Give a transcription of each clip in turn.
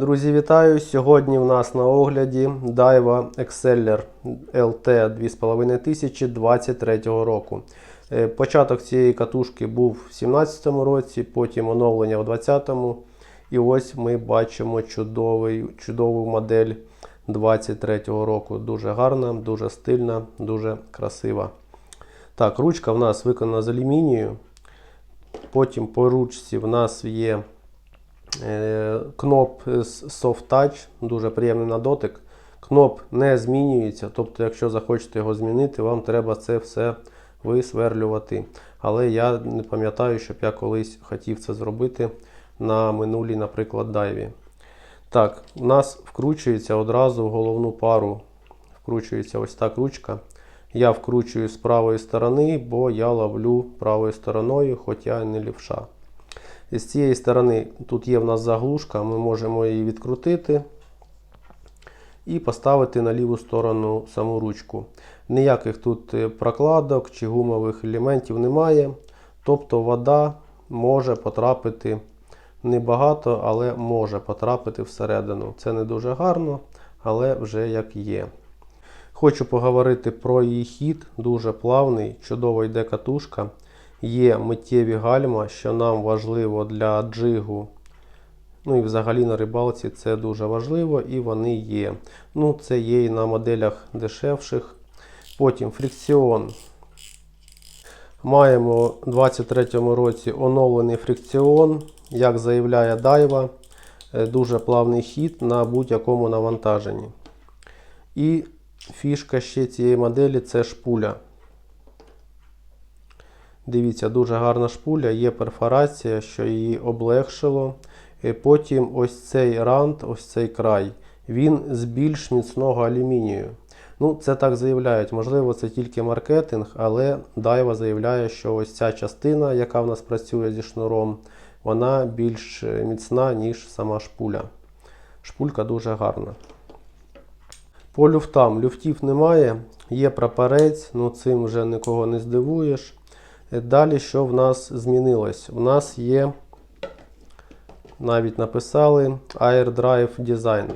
Друзі, вітаю! Сьогодні в нас на огляді Daiwa Exceller LT 2523 року. Е, Початок цієї катушки був в 2017 році, потім оновлення в 2020. І ось ми бачимо чудовий, чудову модель 23 року. Дуже гарна, дуже стильна, дуже красива. Так, ручка в нас виконана з алюмінію. Потім по ручці в нас є Кноп з Soft Touch, дуже приємний на дотик. Кноп не змінюється, тобто, якщо захочете його змінити, вам треба це все висверлювати. Але я не пам'ятаю, щоб я колись хотів це зробити на минулій, наприклад, дайві. Так, у нас вкручується одразу в головну пару. Вкручується ось так ручка. Я вкручую з правої сторони, бо я ловлю правою стороною, хоч я і не лівша. І з цієї сторони тут є в нас заглушка, ми можемо її відкрутити і поставити на ліву сторону саму ручку. Ніяких тут е, прокладок чи гумових елементів немає. Тобто вода може потрапити небагато, але може потрапити всередину. Це не дуже гарно, але вже як є. Хочу поговорити про її хід, дуже плавний, чудово йде катушка. Є миттєві гальма, що нам важливо для джигу. Ну і взагалі на рибалці це дуже важливо і вони є. Ну, Це є і на моделях дешевших. Потім фрикціон. Маємо у 2023 році оновлений фрикціон, як заявляє Дайва. Е, Дуже плавний хід на будь-якому навантаженні. І фішка ще цієї моделі це шпуля. Дивіться, дуже гарна шпуля, є перфорація, що її облегшило. І потім ось цей рант, ось цей край, він з більш міцного алюмінію. Ну, Це так заявляють. Можливо, це тільки маркетинг, але Дайва заявляє, що ось ця частина, яка в нас працює зі шнуром, вона більш міцна, ніж сама шпуля. Шпулька дуже гарна. По люфтам люфтів немає, є прапорець, ну цим вже нікого не здивуєш. Далі, що в нас змінилось? У нас є, навіть написали Air Drive Design.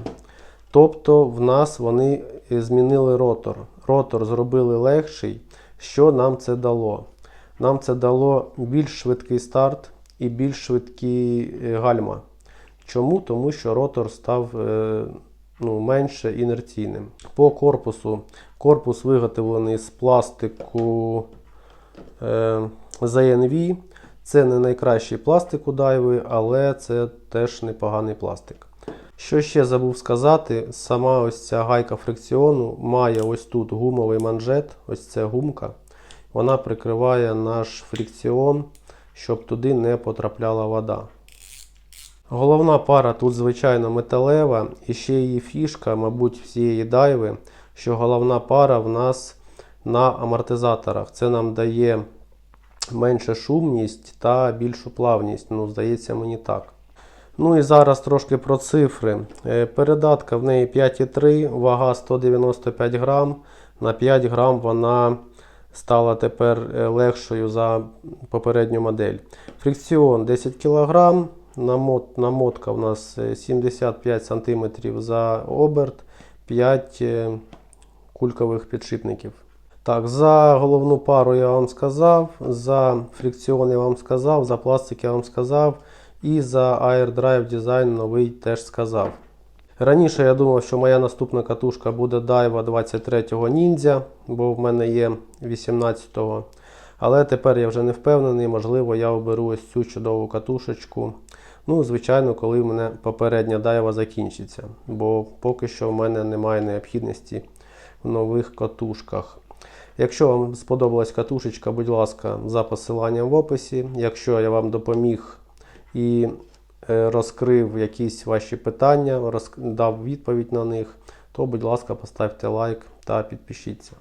Тобто в нас вони змінили ротор. Ротор зробили легший. Що нам це дало? Нам це дало більш швидкий старт і більш швидкі гальма. Чому? Тому що ротор став е, ну, менше інерційним. По корпусу. Корпус виготовлений з пластику. ZNV. Це не найкращий пластик у дайви, але це теж непоганий пластик. Що ще забув сказати, сама ось ця гайка фрикціону має ось тут гумовий манжет, ось ця гумка. Вона прикриває наш фрикціон, щоб туди не потрапляла вода. Головна пара тут, звичайно, металева, і ще її фішка, мабуть, всієї дайви, що головна пара в нас на амортизаторах. Це нам дає менше шумність та більшу плавність. Ну, здається, мені так. Ну і зараз трошки про цифри. Е, Передатка в неї 5,3, вага 195 грам. На 5 грам вона стала тепер е, легшою за попередню модель. Фрикціон 10 кг. Намотка в нас 75 см за оберт, 5 е, кулькових підшипників. Так, за головну пару я вам сказав, за фрикціон я вам сказав, за пластик я вам сказав. І за AirDrive Design новий теж сказав. Раніше я думав, що моя наступна катушка буде Daiwa 23-го Ninja, бо в мене є 18-го. Але тепер я вже не впевнений, можливо, я оберу ось цю чудову катушечку. Ну, звичайно, коли в мене попередня Daiwa закінчиться. Бо поки що в мене немає необхідності в нових катушках. Якщо вам сподобалась катушечка, будь ласка, за посиланням в описі. Якщо я вам допоміг і е, розкрив якісь ваші питання, дав відповідь на них, то, будь ласка, поставте лайк та підпишіться.